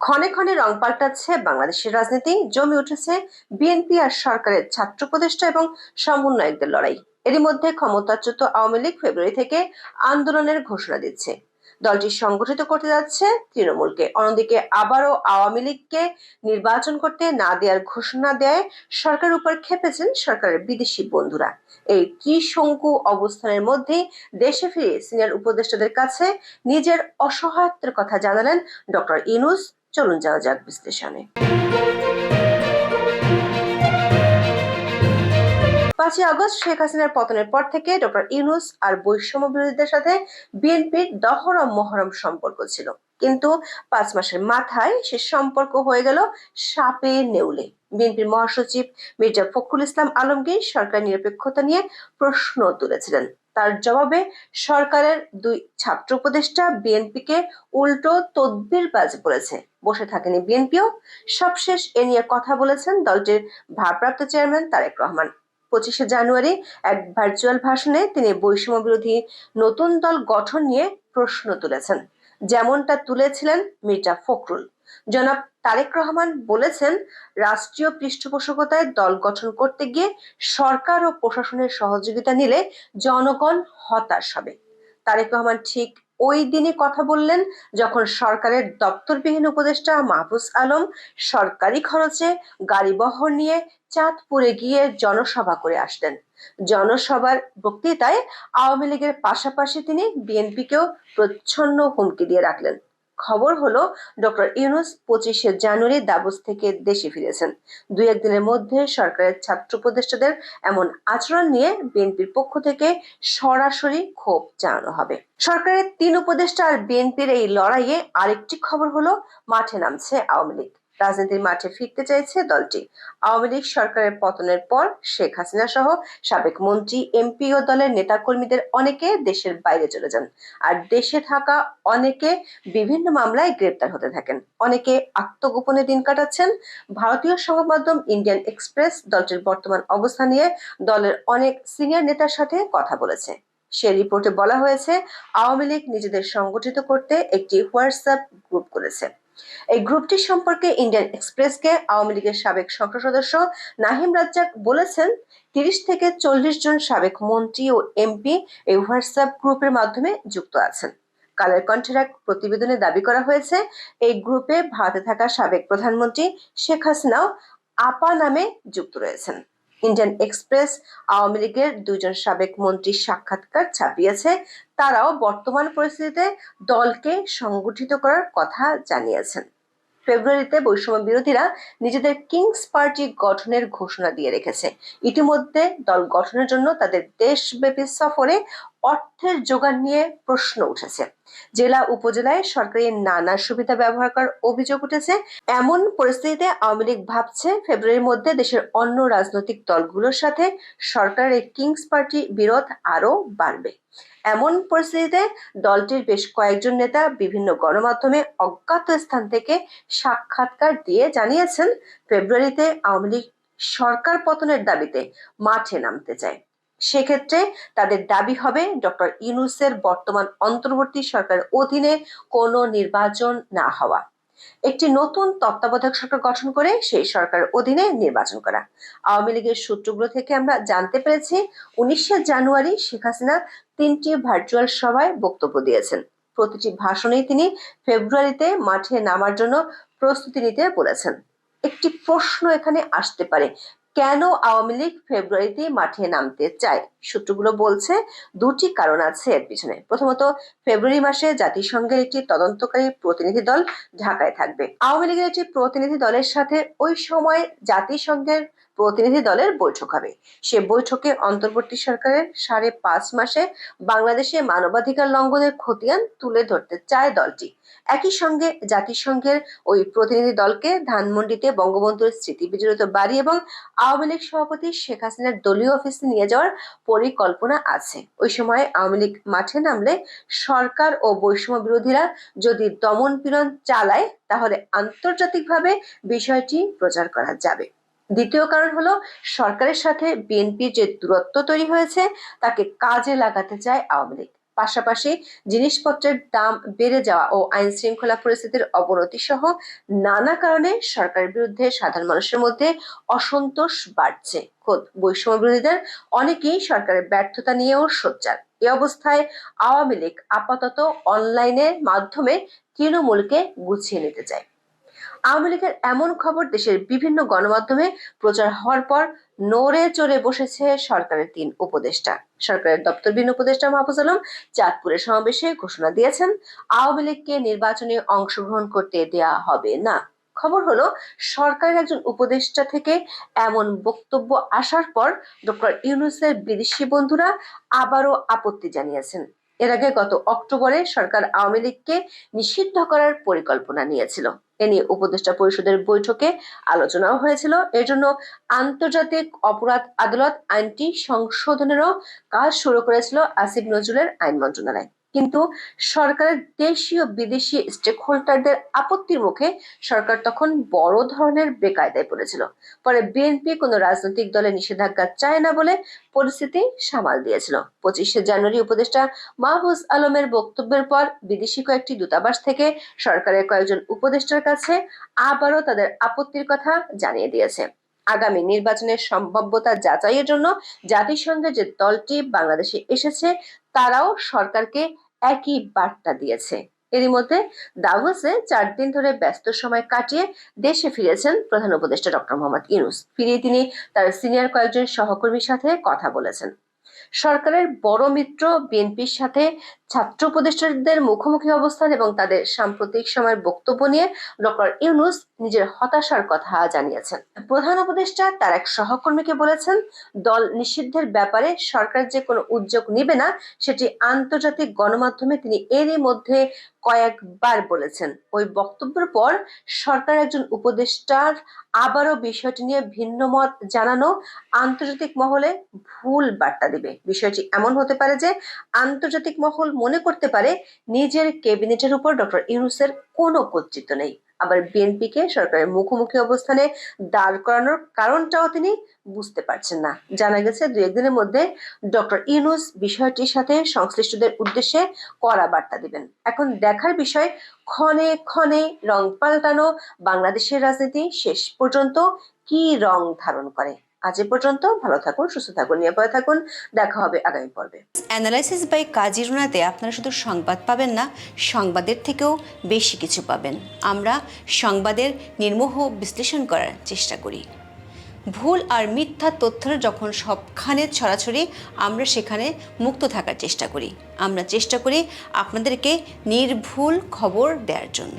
ক্ষণে ক্ষণে রং পাল্টাচ্ছে বাংলাদেশের রাজনীতি। জমে উঠেছে বিএনপি আর সরকারের ছাত্র উপদেষ্টা এবং সমন্বয়কদের লড়াই। এরই মধ্যে ক্ষমতাচ্যুত আওয়ামী লীগ ফেব্রুয়ারি থেকে আন্দোলনের ঘোষণা দিচ্ছে। দলটি সংগঠিত করতে যাচ্ছে তৃণমূলকে। অন্যদিকে আবারও আওয়ামী লীগকে নির্বাচন করতে না দেওয়ার ঘোষণা দেয় সরকারের উপর খেপেছেন সরকারের বিদেশি বন্ধুরা। এই ত্রিশঙ্কু অবস্থানের মধ্যে দেশে ফিরে সিনিয়র উপদেষ্টাদের কাছে নিজের অসহায়ত্বের কথা জানালেন ডক্টর ইনুস চলুন যাওয়া যাক বিশ্লেষণে। পাঁচই আগস্ট শেখ হাসিনার পতনের পর থেকে ডক্টর ইউনুস আর বৈষম্য বিরোধীদের সাথে বিএনপির দহরম মহরম সম্পর্ক ছিল। কিন্তু পাঁচ মাসের মাথায় সে সম্পর্ক হয়ে গেল সাপে নেউলে। বিএনপির মহাসচিব মির্জা ফখরুল ইসলাম আলমগীর সরকার নিরপেক্ষতা নিয়ে প্রশ্ন তুলেছিলেন। তার জবাবে সরকারের দুই ছাত্র উপদেষ্টা বিএনপিকে উল্টো তদবির বাজ বলেছে বসে থাকেনি বিএনপিও। সবশেষ এ নিয়ে কথা বলেছেন দলটির ভারপ্রাপ্ত চেয়ারম্যান তারেক রহমান। পঁচিশে জানুয়ারি এক ভার্চুয়াল ভাষণে তিনি বৈষম্য বিরোধী নতুন দল গঠন নিয়ে প্রশ্ন তুলেছেন। যেমনটা তুলেছিলেন মির্জা ফখরুল। জনাব তারেক রহমান বলেছেন, রাষ্ট্রীয় পৃষ্ঠপোষকতায় দল গঠন করতে গিয়ে সরকার ও প্রশাসনের সহযোগিতা নিলে জনগণ হতাশ হবে। তারেক রহমান ঠিক ওই দিনই কথা বললেন যখন সরকারের দপ্তরবিহীন উপদেষ্টা মাহফুজ আলম সরকারি খরচে গাড়ি বহর নিয়ে চাঁদপুরে গিয়ে জনসভা করে আসলেন। জনসভার বক্তৃতায় আওয়ামী লীগের পাশাপাশি তিনি বিএনপিকেও প্রচ্ছন্ন হুমকি দিয়ে রাখলেন। খবর হলো, ডক্টর ইউনুস পঁচিশে জানুয়ারি দাবোস থেকে দেশে ফিরেছেন। দুই একদিনের মধ্যে সরকারের ছাত্র উপদেষ্টাদের এমন আচরণ নিয়ে বিএনপির পক্ষ থেকে সরাসরি ক্ষোভ জানানো হবে। সরকারের তিন উপদেষ্টা আর বিএনপির এই লড়াইয়ে আরেকটি খবর হলো, মাঠে নামছে আওয়ামী লীগ। রাজনীতির মাঠে ফিরতে চাইছে দলটি। আওয়ামী লীগ সরকারের পতনের পর শেখ হাসিনা সহ সাবেক মন্ত্রী, এমপি ও দলের নেতাকর্মীদের অনেকে দেশের বাইরে চলে যান। আর দেশে থাকা অনেকে বিভিন্ন মামলায় গ্রেপ্তার হতে থাকেন। অনেকে আত্মগোপনে দিন কাটাচ্ছেন। ভারতীয় সংবাদ মাধ্যম ইন্ডিয়ান এক্সপ্রেস দলটির বর্তমান অবস্থা নিয়ে দলের অনেক সিনিয়র নেতার সাথে কথা বলেছে। সে রিপোর্টে বলা হয়েছে, আওয়ামী লীগ নিজেদের সংগঠিত করতে একটি হোয়াটসঅ্যাপ গ্রুপ করেছে এই গ্রুপটি সম্পর্কে ইন্ডিয়ান এক্সপ্রেসকে আওয়ামী লীগের সাবেক সংসদ সদস্য নাহিম রাজ্জাক বলেছেন, তিরিশ থেকে চল্লিশ জন সাবেক মন্ত্রী ও এমপি এই হোয়াটসঅ্যাপ গ্রুপের মাধ্যমে যুক্ত আছেন। কালের কণ্ঠের এক প্রতিবেদনে দাবি করা হয়েছে, এই গ্রুপে ভারতে থাকা সাবেক প্রধানমন্ত্রী শেখ হাসিনাও আপা নামে যুক্ত রয়েছেন। ইন্ডিয়ান এক্সপ্রেস আওয়ামী লীগের দুজন সাবেক মন্ত্রীর সাক্ষাৎকার ছাপিয়েছে। তারাও বর্তমান পরিস্থিতিতে দলকে সংগঠিত করার কথা জানিয়েছেন। ফেব্রুয়ারিতে বৈষম্য বিরোধীরা নিজেদের কিংস পার্টি গঠনের ঘোষণা দিয়ে রেখেছে। ইতিমধ্যে দল গঠনের জন্য তাদের দেশব্যাপী সফরে অর্থের যোগান নিয়ে প্রশ্ন উঠেছে। জেলা উপজেলায় সরকারি নানা সুবিধা ব্যবহার করার অভিযোগ উঠেছে। এমন পরিস্থিতিতে আওয়ামী লীগ ভাবছে ফেব্রুয়ারির মধ্যে দেশের অন্য রাজনৈতিক দলগুলোর সাথে সরকারের কিংস পার্টি বিরোধ আরও বাড়বে। এমন পরিস্থিতিতে দলটির বেশ কয়েকজন নেতা বিভিন্ন গণমাধ্যমে অজ্ঞাত স্থান থেকে সাক্ষাৎকার দিয়ে জানিয়েছেন, ফেব্রুয়ারিতে আওয়ামী লীগ সরকার পতনের দাবিতে মাঠে নামতে চায়। সেক্ষেত্রে তাদের দাবি হবে ডক্টর ইউনুসের বর্তমান অন্তর্বর্তী সরকারের অধীনে কোনো নির্বাচন না হওয়া। একটি নতুন তত্ত্বাবধায়ক সরকার গঠন করে সেই সরকার অধীনে নির্বাচন করা। আওয়ামী লীগের সূত্রগুলো থেকে আমরা জানতে পেরেছি, উনিশে জানুয়ারি শেখ হাসিনা তিনটি ভার্চুয়াল সভায় বক্তব্য দিয়েছেন। প্রতিটি ভাষণেই তিনি ফেব্রুয়ারিতে মাঠে নামার জন্য প্রস্তুতি নিতে বলেছেন। একটি প্রশ্ন এখানে আসতে পারে কেন আওয়ামী লীগ ফেব্রুয়ারিতে মাঠে নামতে চায়? সূত্রগুলো বলছে, দুটি কারণ আছে এর পিছনে। প্রথমত, ফেব্রুয়ারি মাসে জাতিসংঘের একটি তদন্তকারী প্রতিনিধি দল ঢাকায় থাকবে। আওয়ামী লীগের একটি প্রতিনিধি দলের সাথে ওই সময় জাতিসংঘের প্রতিনিধি দলের বৈঠক হবে। সে বৈঠকে অন্তর্বর্তী সরকারের সাড়ে পাঁচ মাসে বাংলাদেশে মানবাধিকার লঙ্ঘনের খতিয়ান তুলে ধরতে চায় দলটি। একই সঙ্গে জাতিসংঘের ওই প্রতিনিধি দলকে ধানমন্ডিতে বঙ্গবন্ধুর স্মৃতি বিজড়িত বাড়ি এবং আওয়ামী লীগ সভাপতি শেখ হাসিনার দলীয় অফিসে নিয়ে যাওয়ার পরিকল্পনা আছে। ওই সময় আওয়ামী লীগ মাঠে নামলে সরকার ও বৈষম্য বিরোধীরা যদি দমন পীড়ন চালায়, তাহলে আন্তর্জাতিকভাবে বিষয়টি প্রচার করা যাবে। দ্বিতীয় কারণ হলো সরকারের সাথে বিএনপির যে দূরত্ব তৈরি হয়েছে, তাকে কাজে লাগাতে চায় আওয়ামী লীগ। পাশাপাশি জিনিসপত্রের দাম বেড়ে যাওয়া ও আইন শৃঙ্খলা পরিস্থিতির অবনতি সহ নানা কারণে সরকারের বিরুদ্ধে সাধারণ মানুষের মধ্যে অসন্তোষ বাড়ছে। খোদ বৈষম্য বিরোধীদের অনেকেই সরকারের ব্যর্থতা নিয়েও সোচ্চার। এ অবস্থায় আওয়ামী লীগ আপাতত অনলাইনের মাধ্যমে তৃণমূলকে গুছিয়ে নিতে চায়। আওয়ামী লীগের এমন খবর দেশের বিভিন্ন গণমাধ্যমে প্রচার হওয়ার পর নড়ে চড়ে বসেছে সরকারের তিন উপদেষ্টা। সরকারের দপ্তরবিহীন উপদেষ্টা মাহফুজ আলম চাঁদপুরের সমাবেশে ঘোষণা দিয়েছেন, আওয়ামী লীগকে নির্বাচনে অংশগ্রহণ করতে দেয়া হবে না। খবর হলো, সরকারের একজন উপদেষ্টা থেকে এমন বক্তব্য আসার পর ডক্টর ইউনুসের বিদেশি বন্ধুরা আবারও আপত্তি জানিয়েছেন। এর আগে গত অক্টোবরে সরকার আওয়ামী লীগকে নিষিদ্ধ করার পরিকল্পনা নিয়েছিল। এ নিয়ে উপদেষ্টা পরিষদের বৈঠকে আলোচনাও হয়েছিল। এর জন্য আন্তর্জাতিক অপরাধ আদালত আইনটি সংশোধনেরও কাজ শুরু করেছিল আসিফ নজরুলের আইন মন্ত্রণালয়। কিন্তু সরকারের দেশীয় বিদেশি স্টেক হোল্ডারদের আপত্তির মুখে সরকার তখন বড় ধরনের বেকায়দায় পড়েছিল। পরে বিএনপি কোনো রাজনৈতিক দলে নিষেধাজ্ঞা চায় না বলে পরিস্থিতি সামাল দিয়েছিল। পঁচিশে জানুয়ারি উপদেষ্টা মাহফুজ আলমের বক্তব্যের পর বিদেশি কয়েকটি দূতাবাস থেকে সরকারের কয়েকজন উপদেষ্টার কাছে আবারও তাদের আপত্তির কথা জানিয়ে দিয়েছে। আগামী নির্বাচনের সম্ভাব্যতা যাচাইয়ের জন্য জাতিসংঘের যে দলটি বাংলাদেশে এসেছে তারাও সরকারকে একই বার্তা দিয়েছে। এরই মধ্যে দাভোসে চার দিন ধরে ব্যস্ত সময় কাটিয়ে দেশে ফিরেছেন প্রধান উপদেষ্টা ডক্টর মোহাম্মদ ইউনুস। ফিরে তিনি তার সিনিয়র কয়েকজন সহকর্মীর সাথে কথা বলেছেন। সরকারের বড় মিত্র বিএনপির সাথে ছাত্র উপদেষ্টাদের মুখোমুখি অবস্থান এবং তাদের সাম্প্রতিক সময়ের বক্তব্য নিয়ে ডক্টর ইউনুস নিজের হতাশার কথা জানিয়েছেন। প্রধান উপদেষ্টা তার এক সহকর্মীকে বলেছেন, দল নিষিদ্ধের ব্যাপারে সরকার যে কোনো উদ্যোগ নেবে না, সেটি আন্তর্জাতিক গণমাধ্যমে তিনি এরই মধ্যে কয়েকবার বলেছেন। ওই বক্তব্যের পর সরকার একজন উপদেষ্টার আবারও বিষয়টি নিয়ে ভিন্ন মত জানানো আন্তর্জাতিক মহলে ভুল বার্তা দিবে। বিষয়টি এমন হতে পারে যে আন্তর্জাতিক মহল মনে করতে পারে নিজের ক্যাবিনেটের উপর ডক্টর ইউনুসের কোনো কর্তৃত্ব নেই। আবার বিএনপিকে সরকারের মুখোমুখি অবস্থানে দাঁড় করানোর কারণটাও তিনি বুঝতে পারছেন না। জানা গেছে দু একদিনের মধ্যে ডক্টর ইউনুস বিষয়টির সাথে সংশ্লিষ্টদের উদ্দেশ্যে কড়া বার্তা দিবেন। এখন দেখার বিষয়, ক্ষণে ক্ষণে রং পাল্টানো বাংলাদেশের রাজনীতি শেষ পর্যন্ত কি রং ধারণ করে? আজ এ পর্যন্ত ভালো থাকুন, সুস্থ থাকুন, নিরাপদে থাকুন। দেখা হবে আগামী পর্বে। অ্যানালাইসিস বাই কাজিরুনাতে আপনারা শুধু সংবাদ পাবেন না, সংবাদের থেকেও বেশি কিছু পাবেন। আমরা সংবাদের নির্মোহ বিশ্লেষণ করার চেষ্টা করি। ভুল আর মিথ্যা তথ্যের যখন সবখানে ছড়াছড়ি, আমরা সেখানে মুক্ত থাকার চেষ্টা করি। আমরা চেষ্টা করি আপনাদেরকে নির্ভুল খবর দেওয়ার জন্য।